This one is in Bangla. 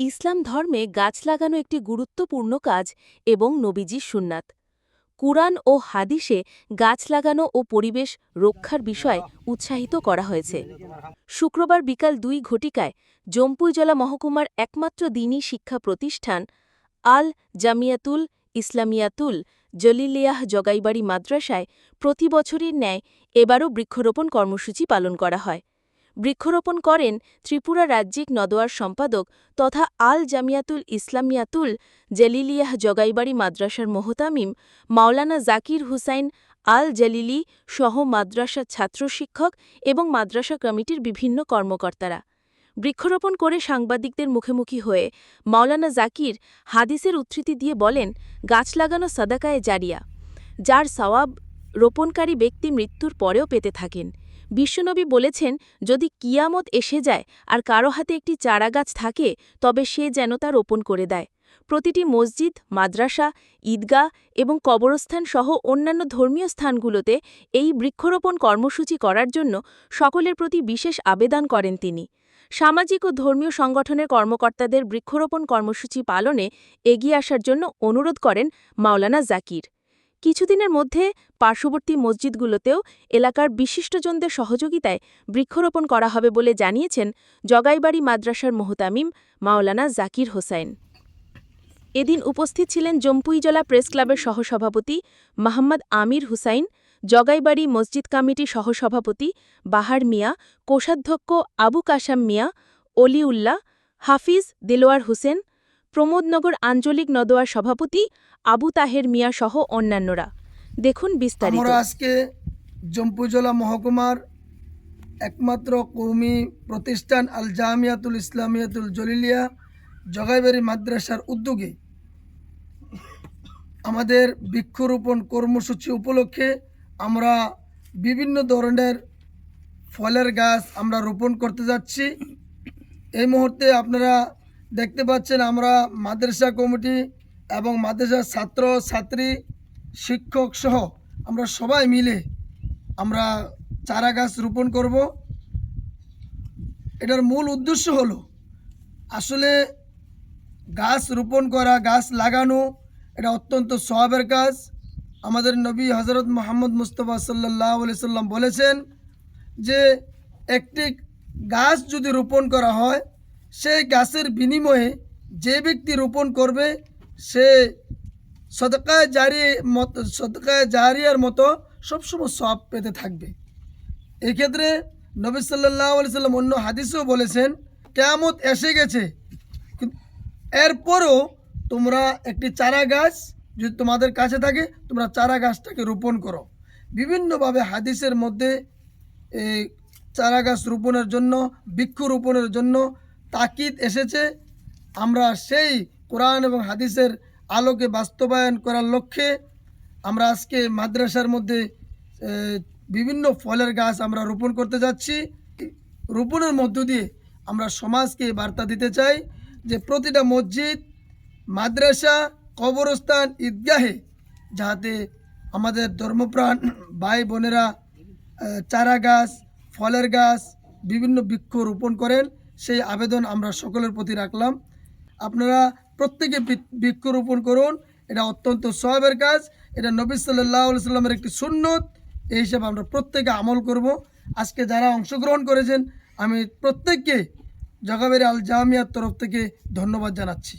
ইসলাম ধর্মে গাছ লাগানো একটি গুরুত্বপূর্ণ কাজ এবং নবীজির সুন্নাত। কুরআন ও হাদিসে গাছ লাগানো ও পরিবেশ রক্ষার বিষয় উৎসাহিত করা হয়েছে। শুক্রবার বিকাল দুই ঘটিকায় জম্পুইজলা মহকুমার একমাত্র দিনী শিক্ষা প্রতিষ্ঠান আল জামিয়াতুল ইসলামিয়াতুল জলিলিয়াহ জগাইবাড়ি মাদ্রাসায় প্রতি বছরের ন্যায় এবারও বৃক্ষরোপণ কর্মসূচি পালন করা হয়। বৃক্ষরোপণ করেন ত্রিপুরা রাজ্যিক নদোয়ার সম্পাদক তথা আল জামিয়াতুল ইসলামিয়াতুল জলিলিয়াহ জগাইবাড়ি মাদ্রাসার মোহতামিম, মাওলানা জাকির হুসাইন আল জলিলি সহ মাদ্রাসার ছাত্র শিক্ষক এবং মাদ্রাসা কমিটির বিভিন্ন কর্মকর্তারা। বৃক্ষরোপণ করে সাংবাদিকদের মুখোমুখি হয়ে মাওলানা জাকির হাদিসের উদ্ধৃতি দিয়ে বলেন, গাছ লাগানো সাদাকায়ে জারিয়া। যার সওয়াব রোপণকারী ব্যক্তি মৃত্যুর পরেও পেতে থাকেন। বিশ্বনবী বলেছেন, যদি কিয়ামত এসে যায় আর কারও হাতে একটি চারাগাছ থাকে, তবে সে যেন তা রোপণ করে দেয়। প্রতিটি মসজিদ, মাদ্রাসা, ঈদগাহ এবং কবরস্থান সহ অন্যান্য ধর্মীয় স্থানগুলোতে এই বৃক্ষরোপণ কর্মসূচি করার জন্য সকলের প্রতি বিশেষ আবেদন করেন তিনি। সামাজিক ও ধর্মীয় সংগঠনের কর্মকর্তাদের বৃক্ষরোপণ কর্মসূচি পালনে এগিয়ে আসার জন্য অনুরোধ করেন মাওলানা জাকির। কিছুদিনের মধ্যে পার্শ্ববর্তী মসজিদগুলোতেও এলাকার বিশিষ্টজনদের সহযোগিতায় বৃক্ষরোপণ করা হবে বলে জানিয়েছেন জগাইবাড়ি মাদ্রাসার মোহতামিম মাওলানা জাকির হোসাইন। এদিন উপস্থিত ছিলেন জম্পুইজলা প্রেস ক্লাবের সহসভাপতি মাহমদ আমির হুসাইন, জগাইবাড়ি মসজিদ কমিটির সহসভাপতি বাহার মিয়া, কোষাধ্যক্ষ আবু কাসাম মিয়া, অলিউল্লাহ, হাফিজ দেলোয়ার হোসেন প্রমোদনগর আঞ্চলিক নদোয়ার সভাপতি আবু তাহের মিয়া সহ অন্যান্যরা। দেখুন বিস্তারিত। আমরা আজকে জম্পুজলা মহকুমার একমাত্র কৌমি প্রতিষ্ঠান আল জামিয়াতুল ইসলামিয়াতুল জলিলিয়া জগাইবাড়ি মাদ্রাসার উদ্যোগে আমাদের বৃক্ষরোপণ কর্মসূচি উপলক্ষে আমরা বিভিন্ন ধরনের ফলের গাছ আমরা রোপণ করতে যাচ্ছি। এই মুহূর্তে আপনারা দেখতে পাচ্ছেন আমরা মাদ্রাসা কমিটি এবং মাদ্রাসার ছাত্র, ছাত্রী, শিক্ষক সহ আমরা সবাই মিলে আমরা চারা গাছ রোপণ করব। এটার মূল উদ্দেশ্য হলো আসলে গাছ রোপণ করা, গাছ লাগানো, এটা অত্যন্ত সহাবের কাজ। আমাদের নবী হজরত মোহাম্মদ মুস্তফা সাল্লাহ সাল্লাম বলেছেন যে একটি গাছ যদি রোপণ করা হয় সেই গাছের বিনিময়ে যে ব্যক্তি রোপণ করবে, সে সদকায় জারি মত, সদকায় জারিয়ার মতো সবসময় সব পেতে থাকবে। এক্ষেত্রে নবী সাল্লাহ আলি সাল্লাম অন্য হাদিসেও বলেছেন, কেয়ামত এসে গেছে। এরপরও তোমরা একটি চারা গাছ যদি তোমাদের কাছে থাকে, তোমরা চারা গাছটাকে রোপণ করো। বিভিন্নভাবে হাদিসের মধ্যে এই চারা গাছ রোপণের জন্য, বৃক্ষ রোপণের জন্য তাকিদ এসেছে। আমরা সেই কোরআন এবং হাদিসের আলোকে বাস্তবায়ন করার লক্ষ্যে আমরা আজকে মাদ্রাসার মধ্যে বিভিন্ন ফলের গাছ আমরা রোপণ করতে যাচ্ছি। রোপণের মধ্য দিয়ে আমরা সমাজকে বার্তা দিতে চাই যে প্রতিটা মসজিদ, মাদ্রাসা, কবরস্থান, ঈদগাহে যাতে আমাদের ধর্মপ্রাণ ভাই বোনেরা চারা গাছ ফলের গাছ, বিভিন্ন বৃক্ষ রোপণ করেন। সেই আবেদন আমরা সকলের প্রতি রাখলাম। আপনারা প্রত্যেকে বৃক্ষরোপণ করুন। এটা অত্যন্ত সহাবের কাজ। এটা নবী সাল্লাহ সাল্লামের একটি সুন্নত। এই হিসাবে আমরা প্রত্যেকে আমল করব। আজকে যারা অংশগ্রহণ করেছেন, আমি প্রত্যেককে জগাবের আল জামিয়ার তরফ থেকে ধন্যবাদ জানাচ্ছি।